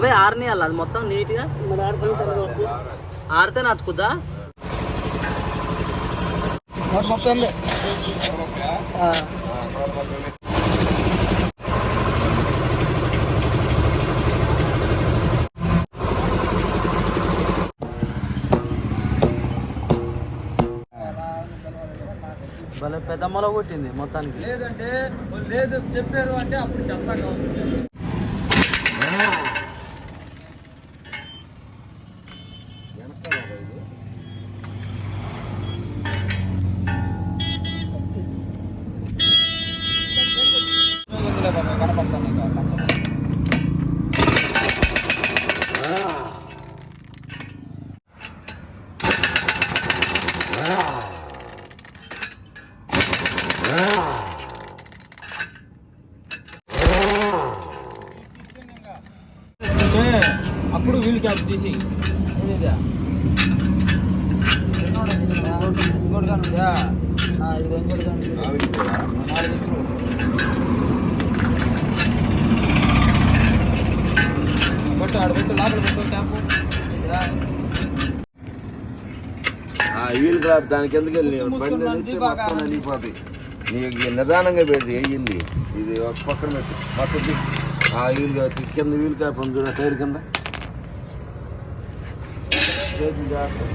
బాబాయ్ ఆరని అಲ್ಲ అది మొత్తం నీట్గా. ఆరితే నచ్చుకుద్దా మొత్తం భలే పెద్ద మొల కొట్టింది మొత్తానికి. లేదంటే లేదు చెప్పారు అంటే అప్పుడు చెప్తాను అప్పుడు వీళ్ళు క్యాప్ తీసి ఇంకోటి కానీ ఉందా ఇది ఇంకోటి కానీ నాలుగు ఇంచులు కొట్టు ఆడ పెట్టు లోపల పెట్టు క్యాప్. ఇదా? వీలు క్లాప్ దానికి ఎందుకు బండి. మొత్తం నీకు నిదానంగా పెట్టి వేయింది ఇది ఒక పక్కన పెట్టి. పక్కకి. ఆ వీలు కింద వీలు క్లాప్ చూడ టైర్ కింద. చేతులు జాగ్రత్త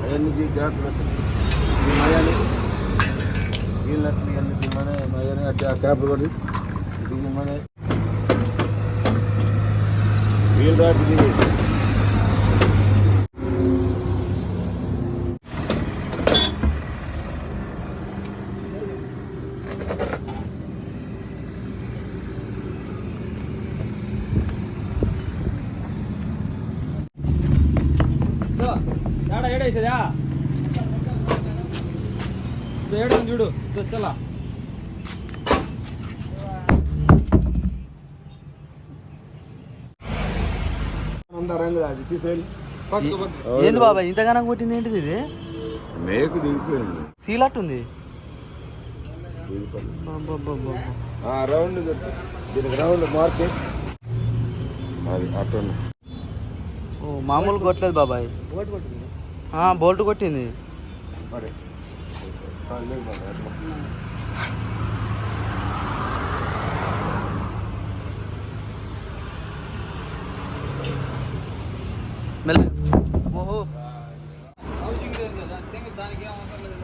అవన్నీ తీ జాగ్రత్త పెట్టు ఈ మయాన్ని వీళ్ళట్లు ఇవన్నీ తిమ్మని మయాన్ని అట్లా ఆ క్యాప్ కొట్టి దిమ్మని వీలు రాటి దిగి ఏడ ఏడేసేదా ఏడు చూడు ఇదో చలా అందరంగా అది తీసుకెళ్ళి ఏంది బాబాయ్ ఇంతగానం కొట్టింది ఏంటిది ఇది? మేకు దిగిపోయింది. సీలట్టుంది ఆ రౌండ్ రౌండ్ మార్కే. అది అటు ఓ మామూలు కొట్టలేదు బాబాయ్. ఓటు కొట్టింది? ఆ, బోల్ట్ కొట్టింది. మరి. ఆ, లేదు మరి అట్లా. మెల్ల. ఓహో. హౌసింగ్ లేదు కదా సింగిల్ దానికి ఏం అవసరం లేదు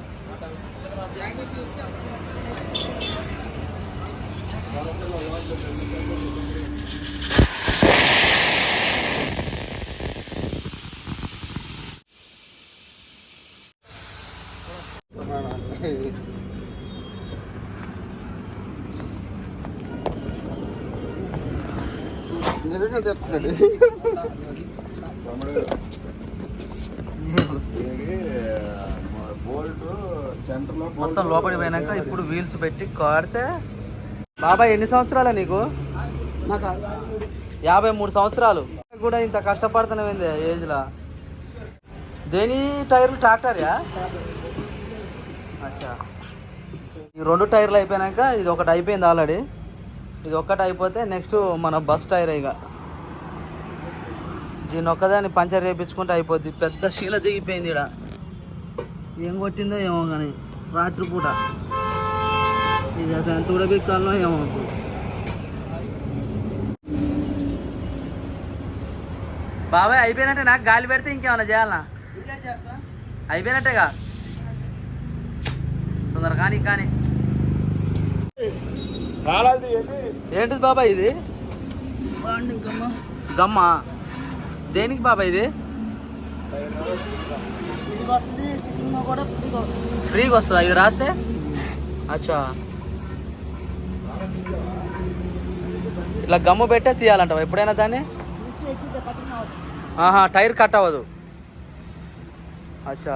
నిజంగా మొత్తం లోపలికి పోయినాక ఇప్పుడు వీల్స్ పెట్టి కాడితే బాబాయ్ ఎన్ని సంవత్సరాలే నీకు? నాకు? యాభై మూడు సంవత్సరాలు. కూడా ఇంత కష్టపడుతున్నామైంది ఏజ్లో దేని టైర్లు ట్రాక్టర్యా అచ్చా. ఈ రెండు టైర్లు అయిపోయినాక ఇది ఒకటి అయిపోయింది ఆల్రెడీ ఇది ఒక్కటి అయిపోతే నెక్స్ట్ మన బస్ టైర్ ఇక. దీన్ని ఒక్కదాన్ని పంచర్ చేయించుకుంటే అయిపోద్ది. పెద్ద శీల దిగిపోయింది ఇక్కడ ఏం కొట్టిందో ఏమో కానీ రాత్రిపూట ఇది అసలు ఎంత కూడా బిక్కాలో ఏమో బాబాయ్ అయిపోయినట్టే నాకు గాలి పెడితే ఇంకేమన్నా చేయాలనా? అయిపోయినట్టేగా? తొందర కానీ కానీ. ఏంటిది బాబాయ్ ఇది? గమ్మ? దేనికి బాబాయ్ ఇది? ఫ్రీగా వస్తుందా ఇది రాస్తే? అచ్చా. ఇట్లా గమ్ము పెట్టే తీయాలంటావా? ఎప్పుడైనా దాన్ని? ఆహా టైర్ కట్ అవ్వదు. అచ్చా.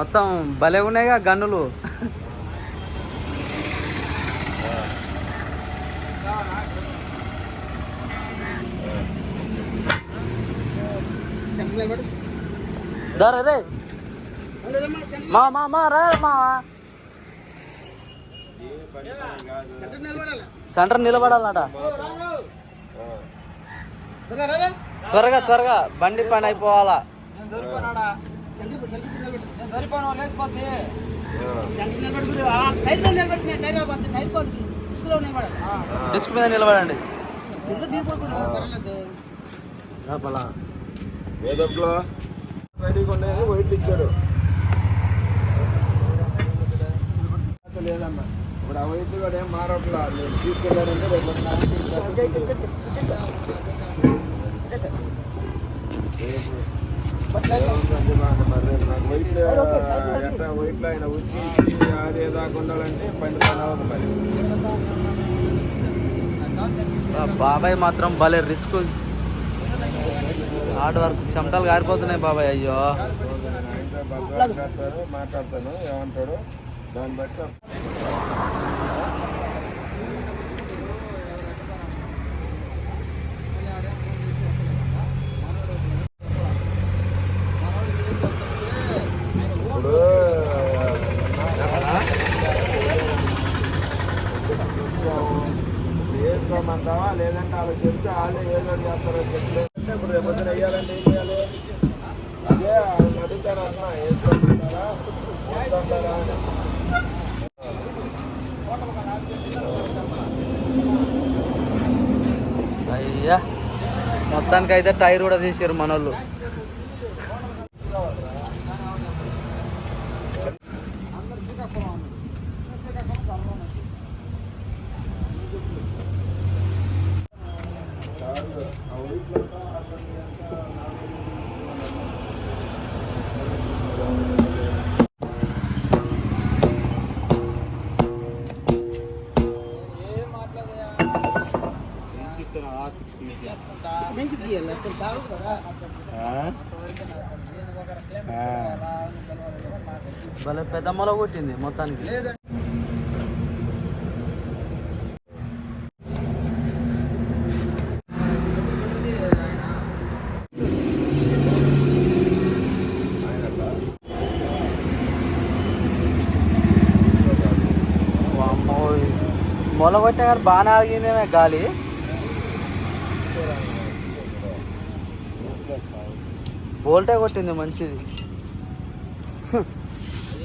మొత్తం భలే ఉన్నాయిగా గన్నులు. రే మా మా మా రా మా. సెంటర్ నిలబడాలట త్వరగా త్వరగా బండి పని అయిపోవాలా. డిస్క్ మీద నిలబడండి. వేదంలో బయటికి ఉండేది వైట్ ఇచ్చాడు. లేదమ్మా. ఇప్పుడు ఆ వైట్ కూడా ఏం మారట్లా? నేను తీసుకెళ్ళారంటే రేపు ఎట్లా వైట్లో ఆయన అదే దాకా ఉండాలంటే పని మరి బాబాయ్ మాత్రం భలే రిస్క్. హార్డ్ వర్క్ చెమటలు గారిపోతున్నాయి బాబాయ్ అయ్యో. మాట్లాడతాను ఏమంటాడు? దాన్ని బట్టి ఇప్పుడు వేసుకోమంటావా లేదంటే వాళ్ళు చెప్తే వాళ్ళే ఏదో చేస్తారో చెప్తే ఇప్పుడు రేపు పొద్దున వేయాలంటే ఏం చేయాలి అదే ఆయన అడుగుతారు అన్న వేసుకోమంటారా వేసుకోమంటారా అని. మొత్తానికి అయితే టైర్ కూడా తీసారు మనోళ్ళు. కొట్టింది మొత్తానికి. మొల కొట్టిన కానీ బాగానే ఆగిందేమే గాలి. బోల్టే కొట్టింది మంచిది ఏ హైవేలో ఉండదు ఊరికి బోల్ట్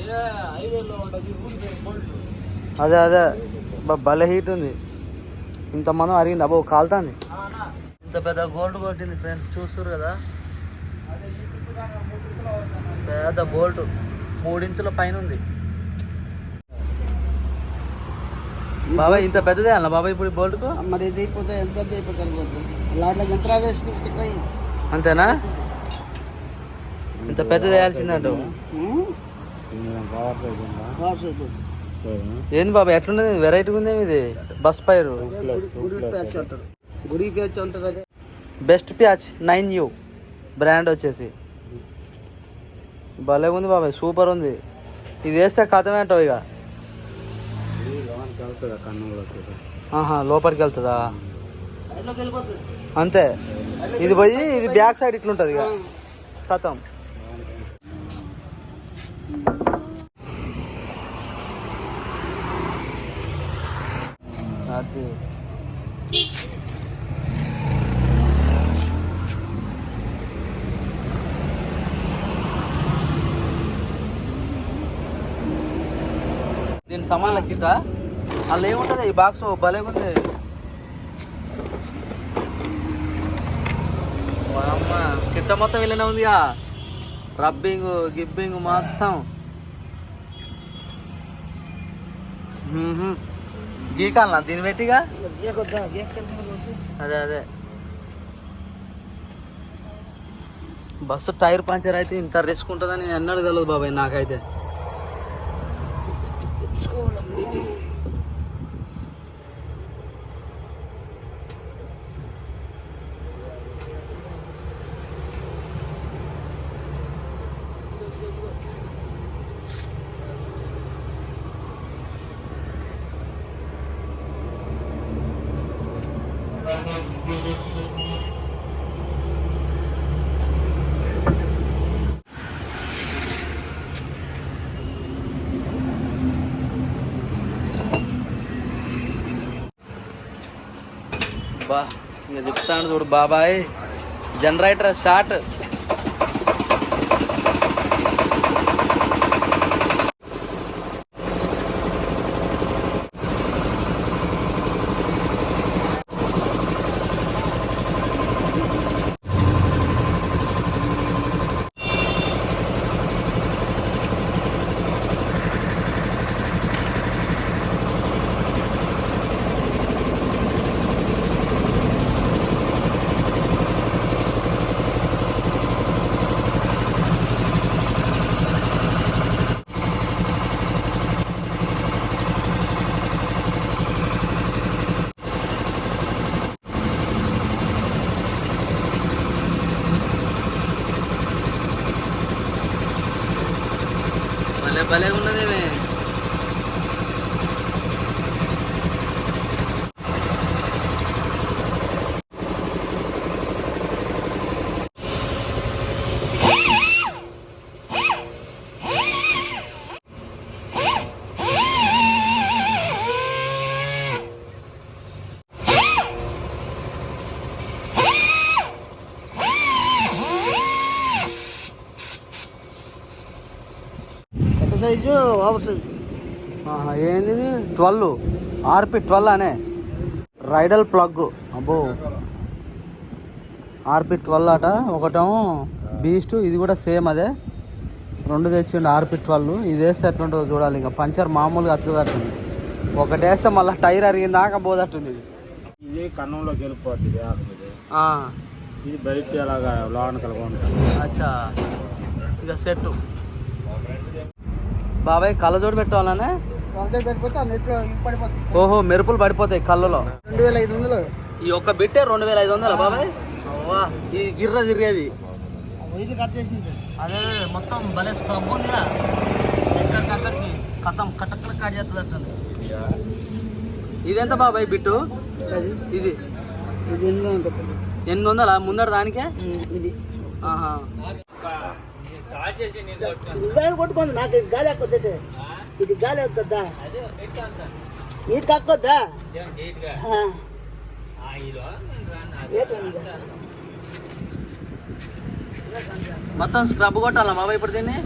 అదే అదే. భలే హీట్ ఉంది. ఇంతమంది అరిగింది. అబ్బో కాలుతుంది. ఇంత పెద్ద గోల్డ్ కొట్టింది ఫ్రెండ్స్ చూస్తారు కదా? పెద్ద బోల్ట్. మూడించుల పైన ఉంది బాబాయ్ ఇంత పెద్దదే అన్న బాబాయ్ ఇప్పుడు ఈ బోల్ట్కు? మరి ఇది అయిపోతే ఎంత పెద్ద అయిపోతే అనుకోవచ్చు లాట్లో యంత్రా వేస్ట్ ట్రై అంతేనా? ఇంత పెద్దది వేయాల్సిందంట బాస్ అయితే ఏంది బాబాయ్ ఎట్లున్నది? వెరైటీగా ఉంది ఇది? బస్ పైరు. గుడి ప్యాచ్ అంటారు అదే best patch nine you brand వచ్చేసి. భలే ఉంది బాబాయ్ సూపర్ ఉంది. ఇది వేస్తే కథమే అంటావు ఇక. ఆహా లోపలికి వెళ్తుందా? అంతే. ఇది పోయి ఇది బ్యాక్ సైడ్ ఇట్లుంటుంది ఇక. కథం అది. దీని సమాన్ లెక్కిట అలా ఏముంటుంది? ఈ బాక్స్ భలే ఉంది చిత్త అమ్మ మొత్తం వెళ్ళిన ఉందిగా. రబ్బింగ్ గిబ్బింగ్ మొత్తం గీకాలనా దీన్ని పెట్టిగా? అదే అదే. బస్సు టైర్ పంచర్ అయితే ఇంత రిస్క్ ఉంటుందని నేను ఎన్నడూ తెలియదు బాబాయ్ నాకైతే. ఇంకా చెప్తాను చూడు బాబాయ్. జనరేటర్ స్టార్ట్ భలే భలే ఉన్నదేమే పెద్ద సైజు ఓవర్ సైజు. ఏంది ట్వెల్వ్. ఆర్పి ట్వెల్వ్ అనే. రైడల్ ప్లగ్. అబ్బో. ఆర్పి ట్వెల్వ్ అట ఒకటేమో బీస్ట్. ఇది కూడా సేమ్ అదే. రెండు తెచ్చిండు ఆర్పి ట్వెల్వ్. ఇది వేస్తే ఎట్లుంటుందో చూడాలి ఇంకా. పంచర్ మామూలుగా అతుకుదట్టుంది ఒకటి వేస్తే మళ్ళీ టైర్ అరిగిన దాకా పోదట్టుంది ఇది. కన్నంలోకి వెళ్ళిపోతుంది ఇది. ఆ, ఇది బయట అలాగా లోన ఉంటుంది అచ్చా. ఇక సెట్ బాబాయ్ కళ్ళజోడు పెట్టాలనే నెట్లో ఇవి పడిపోతుంది ఓహో మెరుపులు పడిపోతాయి కళ్ళలో. రెండు వేల ఐదు వందలు. ఈ ఒక్క బిట్టే రెండు వేల ఐదు వందలు బాబాయ్? ఈ గిర్ర తిరిగేది. వైద్యులు కట్ చేసింది. అదే మొత్తం భలే స్క్రబ్ ఉందిగా ఎక్కడికక్కడికి కథం కట్టక్కల కాడి చేస్తుంది ఇదెంత బాబాయ్ బిట్టు? ఇది. ఇది ఎనిమిది వందల ముందర దానికే? ఇది. ఆహా. ఇది గాలి కొట్టుకుంది నాకు ఇది గాలి ఎక్కొద్ది ఇది గాలి ఎక్కొద్దా. ఏంటండి ఇది? మొత్తం స్క్రబ్ కొట్టాలా బాబాయ్ ఇప్పుడు దీన్ని?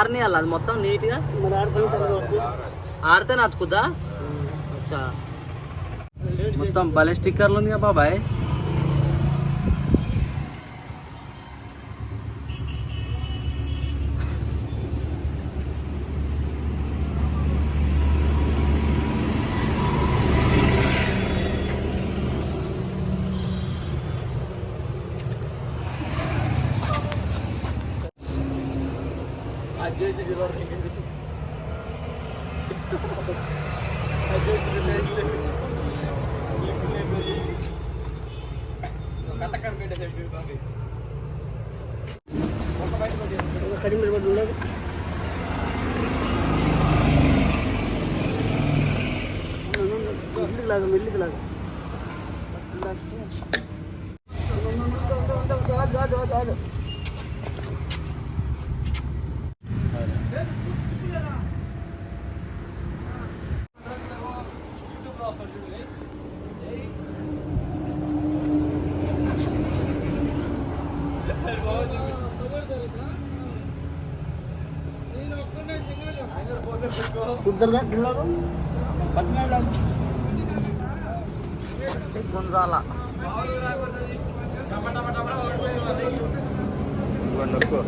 బాబాయ్ ఆరని అది మొత్తం నీట్గా? ఆరితే అతుకుద్దా? అచ్చా. మొత్తం భలే స్టిక్కర్లు ఉంది కదా బాబాయ్. కుదరదా గిల్లాలు పట్టినాయి దాన్ని గుంజాల నొక్కు.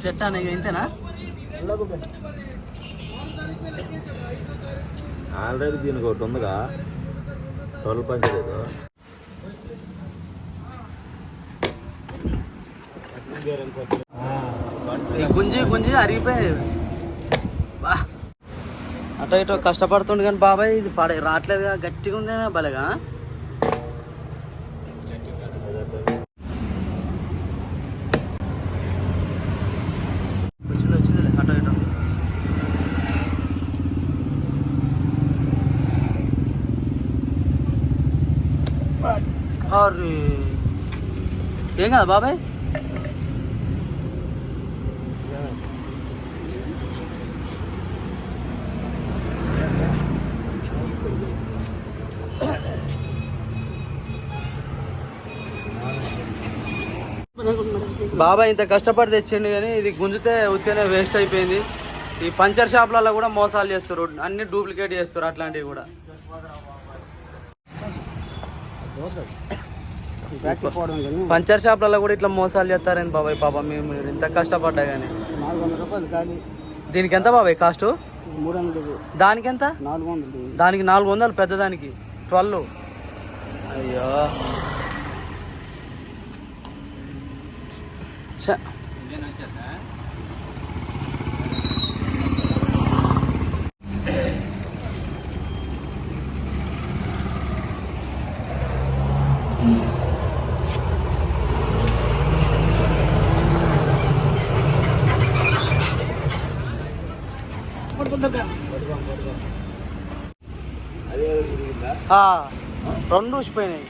సెట్ అనే ఇంతేనా? ఆల్రెడీ దీనికి ఒకటి ఉందిగా. ట్వెల్వ్ పంచలేదు ఈ గుంజి గుంజి అరిగిపోయాయి అటో ఇటో కష్టపడుతుండు కానీ బాబాయ్ ఇది పడే రావట్లేదుగా. గట్టిగా ఉందేమే భలేగా? వచ్చింది వచ్చింది అటో ఇటో. అరే. ఏం కదా బాబాయ్? బాబాయ్ ఇంత కష్టపడి తెచ్చిండు కానీ ఇది గుంజితే ఉత్తేనే వేస్ట్ అయిపోయింది. ఈ పంచర్ షాప్లలో కూడా మోసాలు చేస్తారు. అన్ని డూప్లికేట్ చేస్తారు అట్లాంటివి కూడా. పంచర్ షాప్లలో కూడా ఇట్లా మోసాలు చేస్తారని బాబాయ్ పాపం మేము మీరు ఇంత కష్టపడ్డా కానీ. దీనికి ఎంత బాబాయ్ కాస్ట్ దానికి ఎంత దానికి నాలుగు వందలు పెద్దదానికి. ట్వెల్వ్. అయ్యో. ఛ. ఆ, రెండు ఊసిపోయినాయి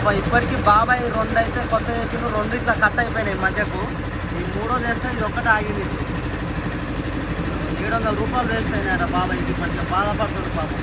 పాప ఇప్పటికీ బాబాయ్ రెండు అయితే కొత్త చేసిన రెండు ఇట్లా కట్ అయిపోయినాయి మధ్యకు. ఈ మూడో చేస్తే ఇది ఒక్కటి ఆగింది. ఏడు వందల రూపాయలు వేస్ట్ అయినాయట బాబాయ్కి కొంచెం బాధపడుతుంది పాపం.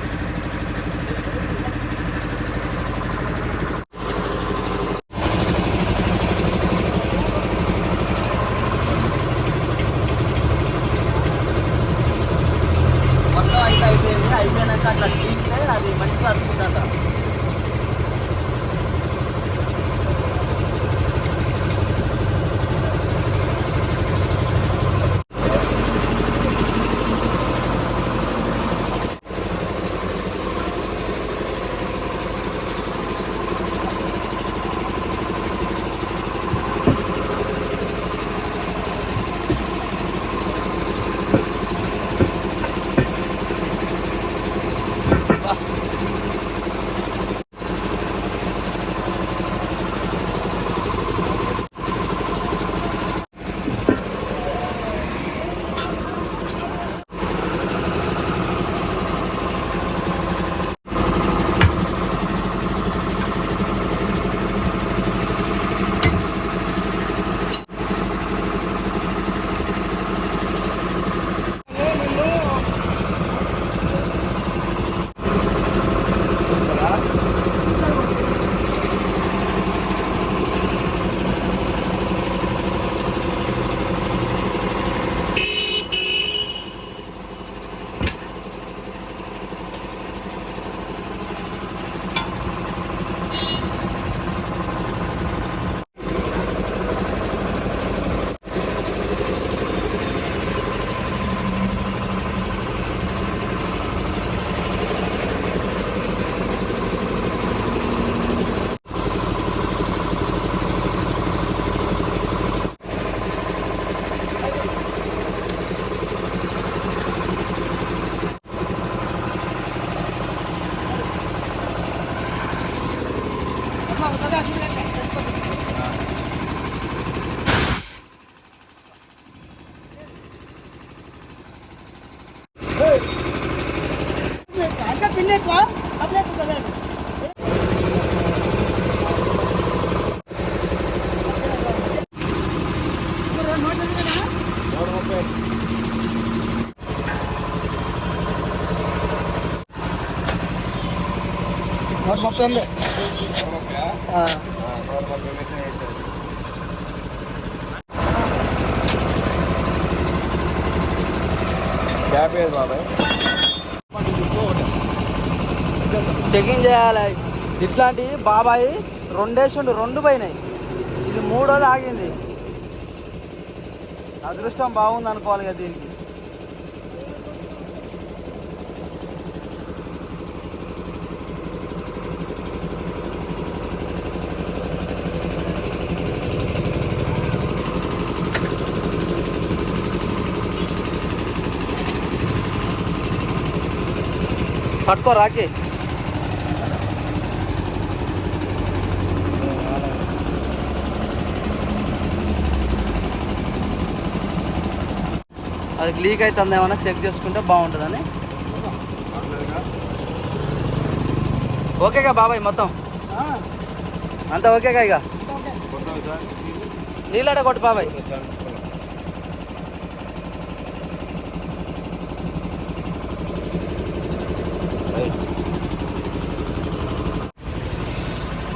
బాబాయ్ చెకింగ్ చేయాలి. ఇట్లాంటి బాబాయ్ రెండేసిండు రెండు పోయినాయి. ఇది మూడోది ఆగింది. అదృష్టం బాగుంది అనుకోవాలి కదా దీనికి. పట్టుకో రాకి అది లీక్ అవుతుంది ఏమన్నా చెక్ చేసుకుంటే బాగుంటుందని. ఓకేగా బాబాయ్ మొత్తం. అంతా ఓకేగా ఇక? నీళ్ళడే కొట్టు బాబాయ్.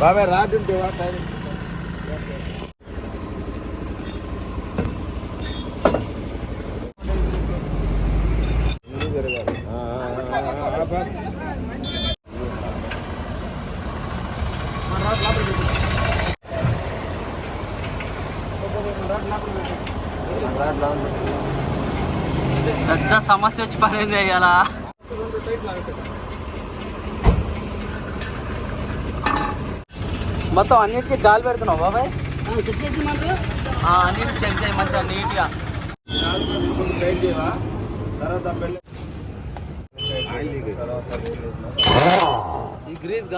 బాబాయ్ రాడ్ ఉంటేవా టైం పెద్ద సమస్య వచ్చి పడింది ఇలా మొత్తం అన్నిటికీ గాలి పెడుతున్నావు బాబాయ్. అన్నిటికి చెక్ చేయి మంచిగా నీట్గా. ఈ గ్రీస్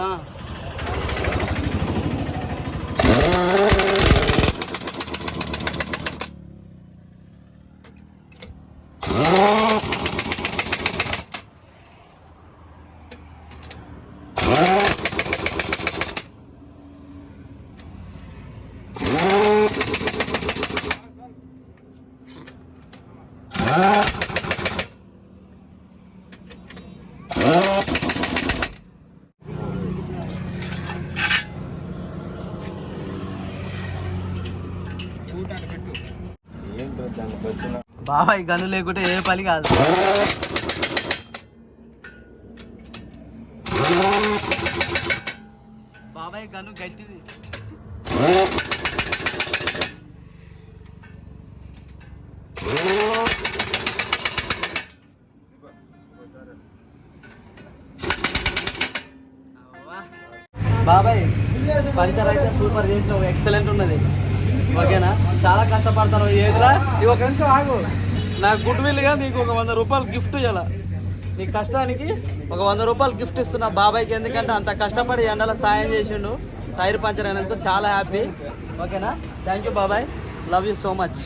బాబాయ్ గన్ను లేకుంటే ఏ పని కాదు. బాబాయ్ గను గట్టిది. బాబాయ్ పంచర్ అయితే సూపర్ చేసినావు ఎక్సలెంట్ ఉన్నది. ఓకేనా? చాలా కష్టపడతాను ఏదిలా ఇది ఒక నిమిషం ఆగు. నా గుడ్ విల్గా నీకు ఒక వంద రూపాయలు గిఫ్ట్ ఇవ్వాల నీ కష్టానికి ఒక వంద రూపాయలు గిఫ్ట్ ఇస్తున్నా బాబాయ్కి ఎందుకంటే అంత కష్టపడి ఎండలో సాయం చేసిండు. టైర్ పంచర్ అయినందుకు చాలా హ్యాపీ. ఓకేనా? థ్యాంక్ యూ బాబాయ్. Love you so much.